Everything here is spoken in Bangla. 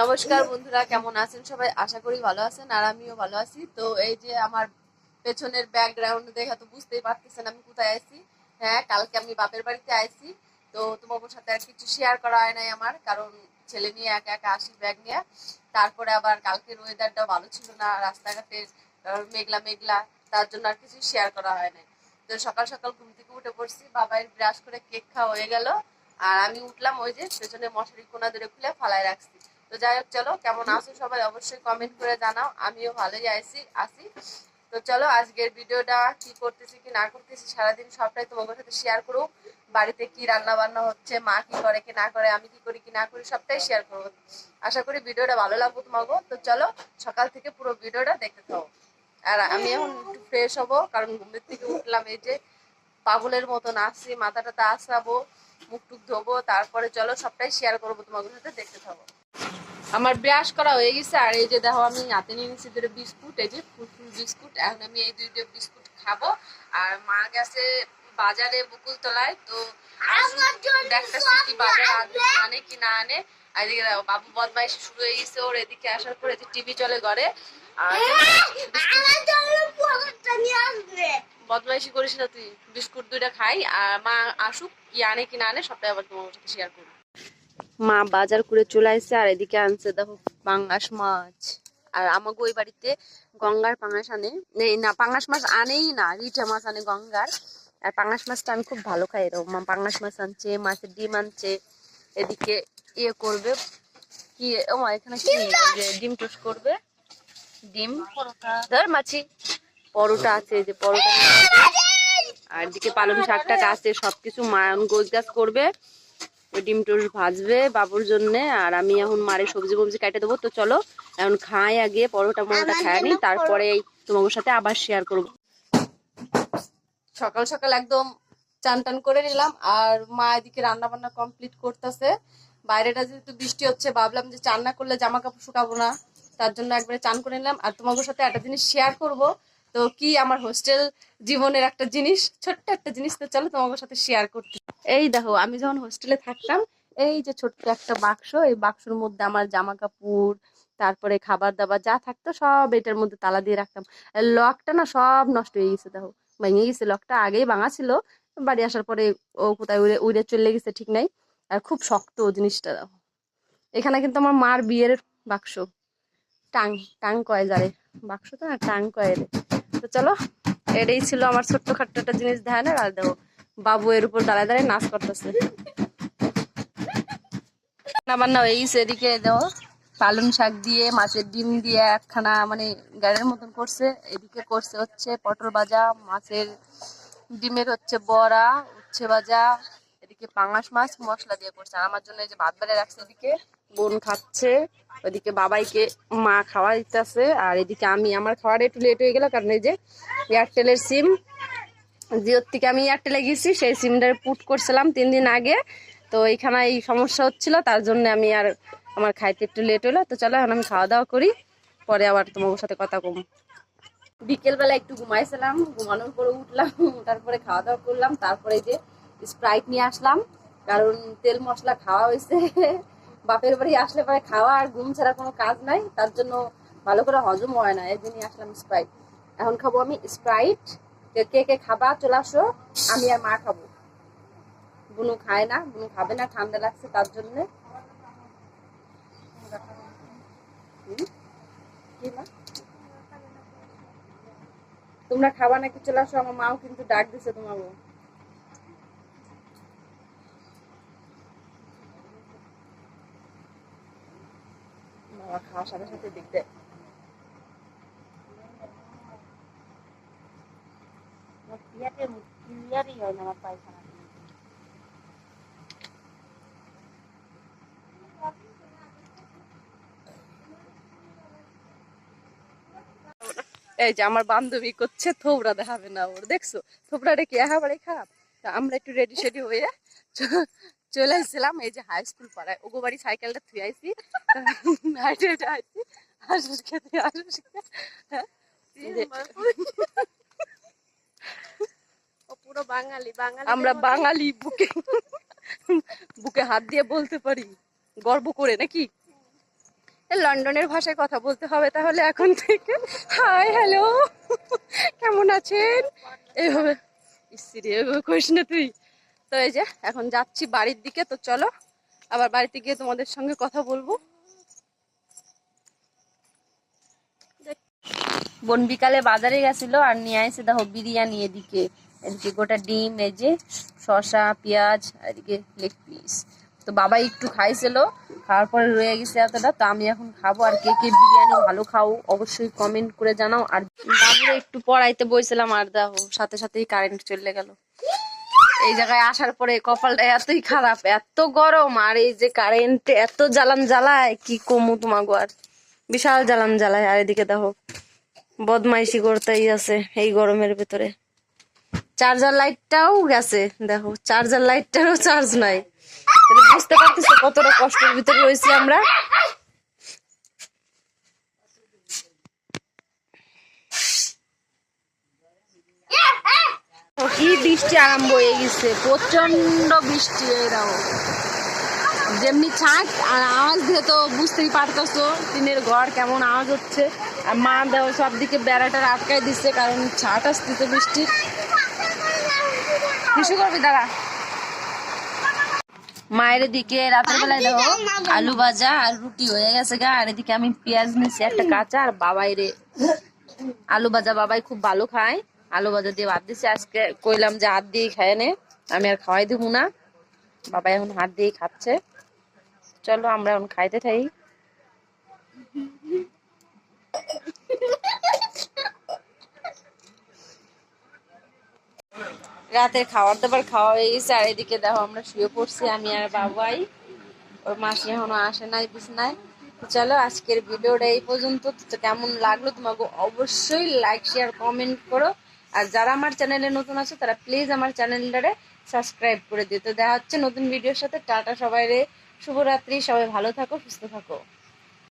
নমস্কার বন্ধুরা, কেমন আছেন সবাই? আশা করি ভালো আছেন আর আমিও ভালো আছি। তো এই যে আমার পেছনের ব্যাকগ্রাউন্ড দেখে তো বুঝতেই পারতেছেন আমি কোথায় আছি। হ্যাঁ কালকে আমি বাপের বাড়িতে আইছি। তো তোমাদের সাথে আর কিছু শেয়ার করা হয় নাই আমার, কারণ ছেলে নিয়ে একা একা আসি ব্যাগ নিয়ে। তারপরে আবার কালকের ওয়েদারটা ভালো ছিল না রাস্তাঘাটের মেঘলা মেঘলা, তার জন্য আর কিছু শেয়ার করা হয় নাই। তো সকাল সকাল ঘুম থেকে উঠে পড়ছি, বাবাই ব্রাশ করে কেক খাওয়া হয়ে গেল। আর আমি উঠলাম ওই যে পেছনে মশারি কোনা ধরে খুলে ফালায় রাখছি। তো যাই হোক চলো কেমন আছো সবাই অবশ্যই কমেন্ট করে জানাও। আমিও ভালোই আছি আছি তো চলো আজকের ভিডিওটা কি করতেছি কি না করতেছি সারাদিন সবটাই তোমাদের সাথে শেয়ার করব। বাড়িতে কি রান্না বান্না হচ্ছে মা কি করে কি না করে আমি কি করি কি না করি সবটাই শেয়ার করব। আশা করি ভিডিওটা ভালো লাগবো তোমাকে তো চলো সকাল থেকে পুরো ভিডিওটা দেখতে থাকো। আর আমি এখন একটু ফ্রেশ হব কারণ ঘুমের থেকে উঠলাম এই যে পাগলের মতো মতন আসছি মাথাটাতে আসাবো মুখ টুক ধোবো তারপরে চলো সবটাই শেয়ার করব তোমাদের সাথে দেখতে থাকো। আমার ব্রাশ করা হয়ে গেছে আর এই যে দেখো আমি হাতে নিয়ে নিচ্ছি দুটো বিস্কুট এই যে ফুলফুল বিস্কুট। এখন আমি এই দুইটা বিস্কুট খাব। আর মা গেছে বাজারে বকুল তলায় তো দেখতেছি কি বাজার আনে আনে কি না আনে। আর এদিকে দেখো বাবু বদমাইশি শুরু হয়ে গেছে ওর এদিকে আসার পরে যে টিভি চলে ঘরে। আর বদমাইশি করিস না তুই বিস্কুট দুইটা খাই। আর মা আসুক কি আনে কি না আনে সবটাই আবার তোমার সাথে শেয়ার করব। মা বাজার করে চলে আসছে আর এদিকে আনছে দেখো পাঙ্গাস মাছ। আর আমাকে ওই বাড়িতে গঙ্গার পাঙ্গাস আনে। না পাঙ্গাস মাছ আনেই না রিঠা মাছ আনে গঙ্গার। আর পাঙ্গাস মাছটা আমি খুব ভালো খাই এরকম মা পাঙ্গাস মাছ আনছে মাছের ডিম আনছে এদিকে ইয়ে করবে কি ও এখানে কি যে ডিম টোস্ট করবে? ডিম ধর মাছি পরোটা আছে এই যে পরোটা। আর! এদিকে পালং শাকটা আছে সবকিছু মা গোজ গাছ করবে। ওই ডিম টোস্ট ভাজবে বাবুর জন্য আর আমি এখন মারে সবজি ফবজি কাটে দেবো। তো চলো এখন খাই আগে পরোটা মরোটা খাই নি তারপরে তোমাদের সাথে আবার শেয়ার করব। সকাল সকাল একদম চান টান করে নিলাম আর মা এদিকে রান্না বান্না কমপ্লিট করতেছে। বাইরেটা যেহেতু বৃষ্টি হচ্ছে ভাবলাম যে চান না করলে জামা কাপড় শুকাবো না তার জন্য একবারে চান করে নিলাম। আর তোমাদের সাথে একটা জিনিস শেয়ার করব তো কি আমার হোস্টেল জীবনের একটা জিনিস? ছোট্ট একটা জিনিস তো চলো তোমাদের সাথে শেয়ার করতে। এই দেখো, আমি যখন হোস্টেলে থাকতাম, এই যে ছোট্ট একটা বাক্স, এই বাক্সর মধ্যে আমার জামা কাপড় তারপরে খাবার দাবার যা থাকতো সব এটার মধ্যে তালা দিয়ে রাখতাম। লকটা না সব নষ্ট হয়ে গেছে, দেখো। ভেঙে গেছে লকটা আগেই ভাঙা ছিল। বাড়ি আসার পরে ও কোথায় উড়ে উড়ে চলে গেছে ঠিক নাই। আর খুব শক্ত জিনিসটা, দেখো। এখানে কিন্তু আমার মার বিয়ের বাক্স। টাং টাং কয় যারে বাক্স তো না, টাং কয় তো চলো, এটাই ছিল আমার ছোট্ট খাট্ট একটা জিনিস ধ্যান, আর দেখো, বাবু এর উপর দাঁড়ায় দাঁড়ায় নাচ করতেছে। রান্না বান্না হয়ে গেছে এদিকে, দেখো, পালং শাক দিয়ে, মাছের ডিম দিয়ে একখানা মানে গাড়ির মতন করছে। এদিকে করছে হচ্ছে পটল ভাজা, মাছের ডিমের হচ্ছে বড়া, উচ্ছে ভাজা এদিকে পাঙাশ মাছ মশলা দিয়ে করছে। আমার জন্য এই যে ভাত বেড়ে রাখছে এদিকে বোন খাচ্ছে ওইদিকে বাবাইকে মা খাওয়া দিতেছে, আর এদিকে আমি, আমার খাওয়ার একটু লেট হয়ে গেল, কারণ এই যে এয়ারটেলের সিম জিওর থেকে আমি এয়ারটেলে গেছি, সেই সিমটার পুট করছিলাম তিন দিন আগে। তো এইখানে এই সমস্যা হচ্ছিল, তার জন্য আমি আর আমার খাইতে একটু লেট হলো। তো চলো, এখন আমি খাওয়া দাওয়া করি, পরে আবার তোমার সাথে কথা কম। বিকেলবেলা একটু ঘুমাইছিলাম, ঘুমানোর পরে উঠলাম, তারপরে খাওয়া দাওয়া করলাম, তারপরে যে স্প্রাইট নিয়ে আসলাম, কারণ তেল মশলা খাওয়া হয়েছে। বাপের বাড়ি আসলে পরে খাওয়া আর ঘুম ছাড়া কোনো কাজ নাই, তার জন্য ভালো করে হজম হয় না এই আসলাম স্প্রাইট এখন খাব আমি স্প্রাইট কে কে খাবা? চলে আসো, আমি আর মা খাব। বুনু খায় না, বুনু খাবে না, ঠান্ডা লাগছে তার জন্য। তোমরা খাবা নাকি? চলে আসো, আমার মাও কিন্তু ডাক দিছে তোমাকে বাবা খাওয়ার সাথে সাথে দেখতে। এই যে আমার বান্ধবী করছে, থোবরা দেখাবে না ওর, দেখছ? থোবরা রেখে একেবারে খারাপ? আমরা একটু রেডি সেডি হয়ে চলে আসছিলাম এই যে হাই স্কুল পাড়ায়। ওগো বাড়ি সাইকেলটা থুয়ে আইছি। হাইটে হেঁটে আইছি হাসুস খেতে হাসুস পুরো বাঙালি বাঙালি আমরা বাঙালি বুকে বুকে হাত দিয়ে বলতে পারি গর্ব করে নাকি? এ, লন্ডনের ভাষায় কথা বলতে হবে তাহলে এখন থেকে। Hi hello. কেমন আছেন? এইভাবে ইসিরে এভাবে করিস না তুই। তো এই যে, এখন যাচ্ছি বাড়ির দিকে, তো চলো আবার বাড়িতে গিয়ে তোমাদের সঙ্গে কথা বলব। বোন বিকালে বাজারে গেছিল আর নিয়ে আসে দেখো বিরিয়ানি এদিকে। এদিকে গোটা ডিম, এই যে শসা, পেঁয়াজ এদিকে লেগ পিস তো বাবা একটু খাইছিল, খাওয়ার পরে রয়ে গেছে এতটা, তো আমি এখন খাব আর কে কে বিরিয়ানি ভালো খাও অবশ্যই কমেন্ট করে জানাও। আর বাবুরে একটু পড়াইতে বইছিলাম আর দেখো, সাথে সাথেই কারেন্ট চলে গেল। এই জায়গায় আসার পরে কপালটা এতই খারাপ, এত গরম, আর এই যে কারেন্ট এত জ্বালান জ্বালায়, কি কমু তোমাকে আর? বিশাল জ্বালান জ্বালায়, আর এদিকে দেখো, বদমাইশি করতেই আছে এই গরমের ভিতরে। চার্জার লাইটটাও গেছে, দেখো চার্জার লাইটটারও চার্জ নাই। বুঝতে পারতেছো কতটা কষ্টের ভিতরে রয়েছি আমরা? তো কি বৃষ্টি আরম্ভ হয়ে গেছে? প্রচণ্ড বৃষ্টি দেখো যেমনি ছাঁট আর আওয়াজ দিয়ে তো বুঝতেই পারতেছো, টিনের ঘর কেমন আওয়াজ হচ্ছে। আর মা দেও সব দিকে বেড়াটা আটকাই দিচ্ছে কারণ ছাট আসতেছে বৃষ্টির কিছু করবি দাঁড়া। মায়ের দিকে রাতের বেলায় দেখো আলু ভাজা আর রুটি হয়ে গেছে গা। আর এদিকে আমি পেঁয়াজ নিচ্ছি একটা কাঁচা, আর বাবাই রে। আলু ভাজা বাবাই খুব ভালো খায়। আলু ভাজা দিয়ে ভাত দিচ্ছে আজকে কইলাম যে হাত দিয়েই খায় নে। আমি আর খাওয়াই দিব না। বাবা এখন হাত দিয়েই খাচ্ছে। চলো আমরা এখন খাইতে থাই। রাতের খাবার দাবার খাওয়া হয়ে গেছে। আর এদিকে দেখো আমরা শুয়ে পড়ছি, আমি আর বাবাই ওর মাসি এখনও আসে নাই বিছনায় চলো আজকের ভিডিওটা এই পর্যন্ত। তো কেমন লাগল তোমাকে অবশ্যই লাইক শেয়ার কমেন্ট করো। আর যারা আমার চ্যানেলে নতুন আছে, তারা প্লিজ আমার চ্যানেলটারে সাবস্ক্রাইব করে দিও। তো দেখা হচ্ছে নতুন ভিডিওর সাথে। টাটা সবাই রে শুভরাত্রি। সবাই ভালো থাকো, সুস্থ থাকো।